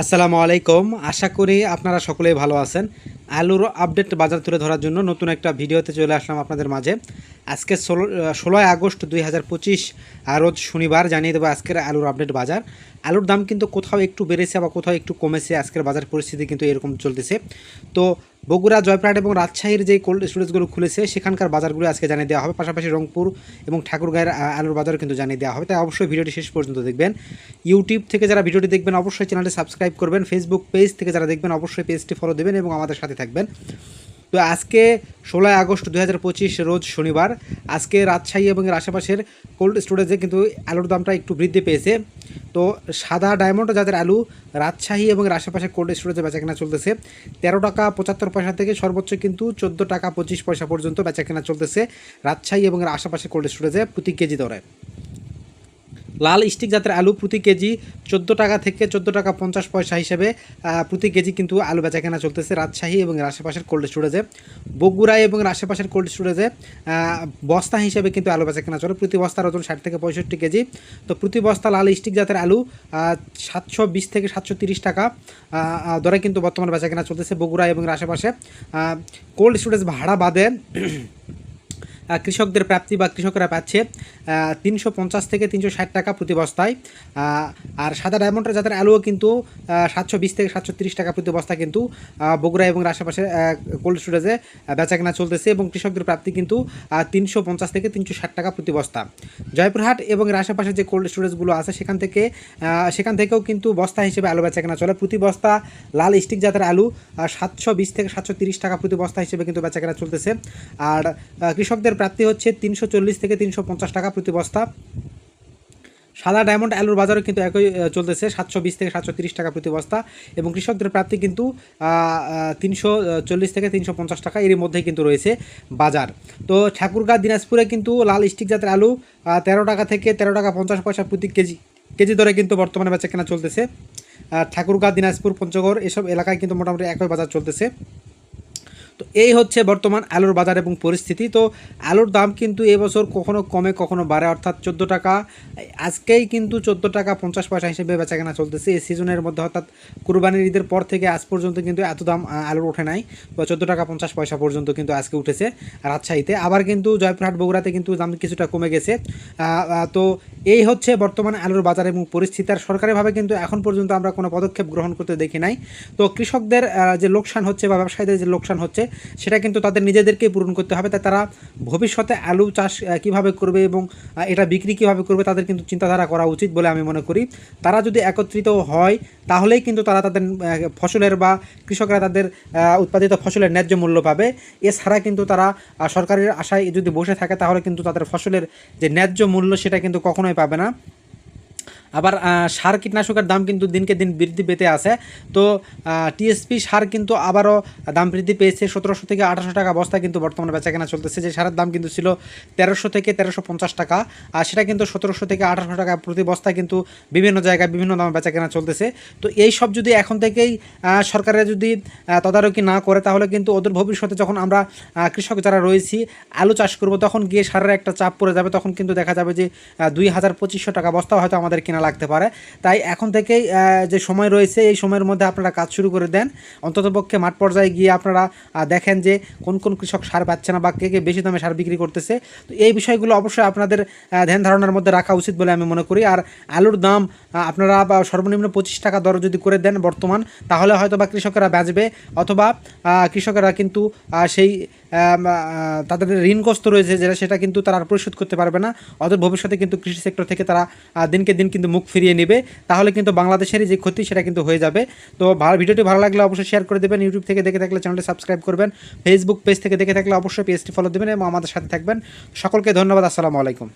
আসসালামু আলাইকুম। আশা করি আপনারা সকলেই ভালো আছেন। আলুর আপডেট বাজার তুলে ধরার জন্য নতুন একটা ভিডিওতে চলে আসলাম আপনাদের মাঝে। আজকে ষোলো, ষোলোই আগস্ট দুই হাজার পঁচিশ রোজ শনিবার জানিয়ে দেবো আজকের আলুর আপডেট বাজার। আলুর দাম কিন্তু কোথাও একটু বেড়েছে বা কোথাও একটু কমেছে। আজকের বাজার পরিস্থিতি কিন্তু এরকম চলতেছে। তো বগুড়া জয়প্রাট এবং রাজশাহীর যে কোল্ড স্টোরেজগুলো খুলেছে, সেখানকার বাজারগুলো আজকে জানিয়ে দেওয়া হবে। পাশাপাশি রংপুর এবং ঠাকুরগাঁয়ের আলুর বাজার কিন্তু জানিয়ে দেওয়া হবে। তাই অবশ্যই ভিডিওটি শেষ পর্যন্ত দেখবেন। ইউটিউব থেকে যারা ভিডিওটি দেখবেন, অবশ্যই চ্যানেলটি সাবস্ক্রাইব করবেন। ফেসবুক পেজ থেকে যারা দেখবেন, অবশ্যই পেজটি ফলো দেবেন এবং আমাদের সাথে থাকবেন। তো আজকে ষোলোই আগস্ট দু হাজার পঁচিশ, রোজ শনিবার। আজকে রাজশাহী এবং এর আশেপাশের কোল্ড স্টোরেজে কিন্তু আলুর দামটা একটু বৃদ্ধি পেয়েছে। তো সাদা ডায়মন্ড যাদের আলু রাজশাহী এবং এর আশেপাশে কোল্ড স্টোরেজে বেচাকেনা চলতেছে, তেরো টাকা পঁচাত্তর পয়সা থেকে সর্বোচ্চ কিন্তু চোদ্দ টাকা পঁচিশ পয়সা পর্যন্ত বেচাকেনা চলতেছে রাজশাহী এবং এর আশেপাশে কোল্ড স্টোরেজে প্রতি কেজি দরে। লাল স্টিক জাতের আলু প্রতি কেজি চোদ্দ টাকা থেকে চোদ্দ টাকা পঞ্চাশ পয়সা হিসেবে প্রতি কেজি কিন্তু আলু বেচাকেনা চলতেছে রাজশাহী এবং আশেপাশের কোল্ড স্টোরেজে বগুড়া এবং আশেপাশের কোল্ড স্টোরেজে বস্তা হিসেবে কিন্তু আলু বেচাকেনা চলে। প্রতি বস্তার ওজন ষাট থেকে পঁয়ষট্টি কেজি। তো প্রতি বস্তা লাল স্টিক জাতের আলু সাতশো বিশ থেকে সাতশো তিরিশ টাকা দরে কিন্তু বর্তমানে বেচাকেনা চলতেছে বগুড়া এবং আশেপাশে। কোল্ড স্টোরেজ ভাড়া বাদে কৃষকদের প্রাপ্তি বা কৃষকরা পাচ্ছে তিনশো পঞ্চাশ থেকে তিনশো ষাট টাকা প্রতি বস্তায়। আর সাদা ডায়মন্ডের যাদের আলুও কিন্তু সাতশো বিশ থেকে সাতশো তিরিশ টাকা প্রতি বস্তা কিন্তু বগুড়া এবং আশেপাশে কোল্ড স্টোরেজে বেচা কেনা চলতেছে এবং কৃষকদের প্রাপ্তি কিন্তু তিনশো পঞ্চাশ থেকে তিনশো ষাট টাকা প্রতি বস্তা। জয়পুরহাট এবং আশেপাশে যে কোল্ড স্টোরেজগুলো আছে সেখান থেকে সেখান থেকেও কিন্তু বস্তা হিসেবে আলু বেচা কেনা চলে। প্রতি বস্তা লাল স্টিক জাতের আলু সাতশো বিশ থেকে সাতশো তিরিশ টাকা প্রতি বস্তা হিসেবে কিন্তু বেচা কেনা চলতেছে। আর আহ, কৃষকদের প্রাপ্তি হচ্ছে তিনশো চল্লিশ থেকে তিনশো পঞ্চাশ টাকা প্রতি বস্তা। সাদা ডায়মন্ড আলুর বাজারও কিন্তু একই চলতেছে, সাতশো বিশ থেকে সাতশো তিরিশ টাকা প্রতি বস্তা। এবং কৃষকদের প্রাপ্তি কিন্তু তিনশো চল্লিশ থেকে তিনশো পঞ্চাশ টাকা এর মধ্যেই কিন্তু রয়েছে বাজার। তো ঠাকুরগাঁ, দিনাজপুরে কিন্তু লাল স্টিক জাতের আলু তেরো টাকা থেকে তেরো টাকা পঞ্চাশ পয়সা প্রতি কেজি কেজি দরে কিন্তু বর্তমানে বেচা কেনা চলতেছে ঠাকুরগাঁ, দিনাজপুর, পঞ্চগড় এসব এলাকায় কিন্তু মোটামুটি একই বাজার চলতেছে। তো এই হচ্ছে বর্তমান আলুর বাজার এবং পরিস্থিতি। তো আলুর দাম কিন্তু এবছর কখনো কমে, কখনো বাড়ে, অর্থাৎ চোদ্দ টাকা। আজকেই কিন্তু চোদ্দ টাকা পঞ্চাশ পয়সা হিসেবে বেচাকেনা চলতেছে। এই সিজনের মধ্যে অর্থাৎ কুরবানির ঈদের পর থেকে আজ পর্যন্ত কিন্তু এত দাম আলুর ওঠে নাই। বা চোদ্দ টাকা পঞ্চাশ পয়সা পর্যন্ত কিন্তু আজকে উঠেছে রাজশাহীতে। আবার কিন্তু জয়পুরহাট বগুড়াতে কিন্তু দাম কিছুটা কমে গেছে। তো এই হচ্ছে বর্তমানে আলুর বাজার এবং পরিস্থিতি। আর সরকারিভাবে কিন্তু এখন পর্যন্ত আমরা কোনো পদক্ষেপ গ্রহণ করতে দেখি নাই। তো কৃষকদের যে লোকসান হচ্ছে বা ব্যবসায়ীদের যে লোকসান হচ্ছে, সেটা কিন্তু তাদের নিজেদেরকেই পূরণ করতে হবে। তাই তারা ভবিষ্যতে আলু চাষ কীভাবে করবে এবং এটা বিক্রি কীভাবে করবে তাদের কিন্তু চিন্তাধারা করা উচিত বলে আমি মনে করি। তারা যদি একত্রিত হয়, তাহলেই কিন্তু তারা তাদের ফসলের বা কৃষকরা তাদের উৎপাদিত ফসলের ন্যায্য মূল্য পাবে। এছাড়া কিন্তু তারা সরকারের আশায় যদি বসে থাকে, তাহলে কিন্তু তাদের ফসলের যে ন্যায্য মূল্য, সেটা কিন্তু কখনোই পাবে না। আবার সার কীটনাশকের দাম কিন্তু দিনকে দিন বৃদ্ধি পেতে আছে। তো টিএসপি সার কিন্তু আবারও দাম বৃদ্ধি পেয়েছে। সতেরোশো থেকে আঠারোশো টাকা বস্তা কিন্তু বর্তমানে বেচাকেনা চলতেছে। যে সারের দাম কিন্তু ছিল তেরোশো থেকে তেরোশো পঞ্চাশ টাকা। আর সেটা কিন্তু সতেরোশো থেকে আঠারোশো টাকা প্রতি বস্তা কিন্তু বিভিন্ন জায়গায় বিভিন্ন দামে বেচাকেনা চলতেছে। তো এই সব যদি এখন থেকেই সরকারের যদি তদারকি না করে, তাহলে কিন্তু ওদের ভবিষ্যতে যখন আমরা কৃষক যারা রয়েছি, আলু চাষ করব, তখন গিয়ে সারের একটা চাপ পড়ে যাবে। তখন কিন্তু দেখা যাবে যে দুই হাজার পঁচিশশো টাকা বস্তা হয়তো আমাদের কেনা লাগতে পারে। তাই এখন থেকেই যে সময় রয়েছে, এই সময়ের মধ্যে আপনারা কাজ শুরু করে দেন। অন্ততপক্ষে মাঠ পর্যায়ে গিয়ে আপনারা দেখেন যে কোন কোন কৃষক সার পাচ্ছে না বা কে কে বেশি দামে সার বিক্রি করতেছে। তো এই বিষয়গুলো অবশ্যই আপনাদের ধ্যান ধারণার মধ্যে রাখা উচিত বলে আমি মনে করি। আর আলুর দাম আপনারা সর্বনিম্ন পঁচিশ টাকা দর যদি করে দেন বর্তমান, তাহলে হয়তো বা কৃষকেরা বাঁচবে। অথবা কৃষকেরা কিন্তু সেই তাদের ঋণগ্রস্ত রয়েছে যেটা সেটা কিন্তু তারা আর পরিশোধ করতে পারবে না। অদূর ভবিষ্যতে কিন্তু কৃষি সেক্টর থেকে তারা দিনকে দিন কিন্তু মুখ ফিরিয়ে নেবে। তাহলে কিন্তু বাংলাদেশেরই যে ক্ষতি, সেটা কিন্তু হয়ে যাবে। তো ভিডিওটি ভালো লাগলে অবশ্যই শেয়ার করে দেবেন। ইউটিউব থেকে দেখে থাকলে চ্যানেলটি সাবস্ক্রাইব করবেন। ফেসবুক পেজ থেকে দেখে থাকলে অবশ্যই পেজটি ফলো দেবেন এবং আমাদের সাথে থাকবেন। সকলকে ধন্যবাদ। আসসালামু আলাইকুম।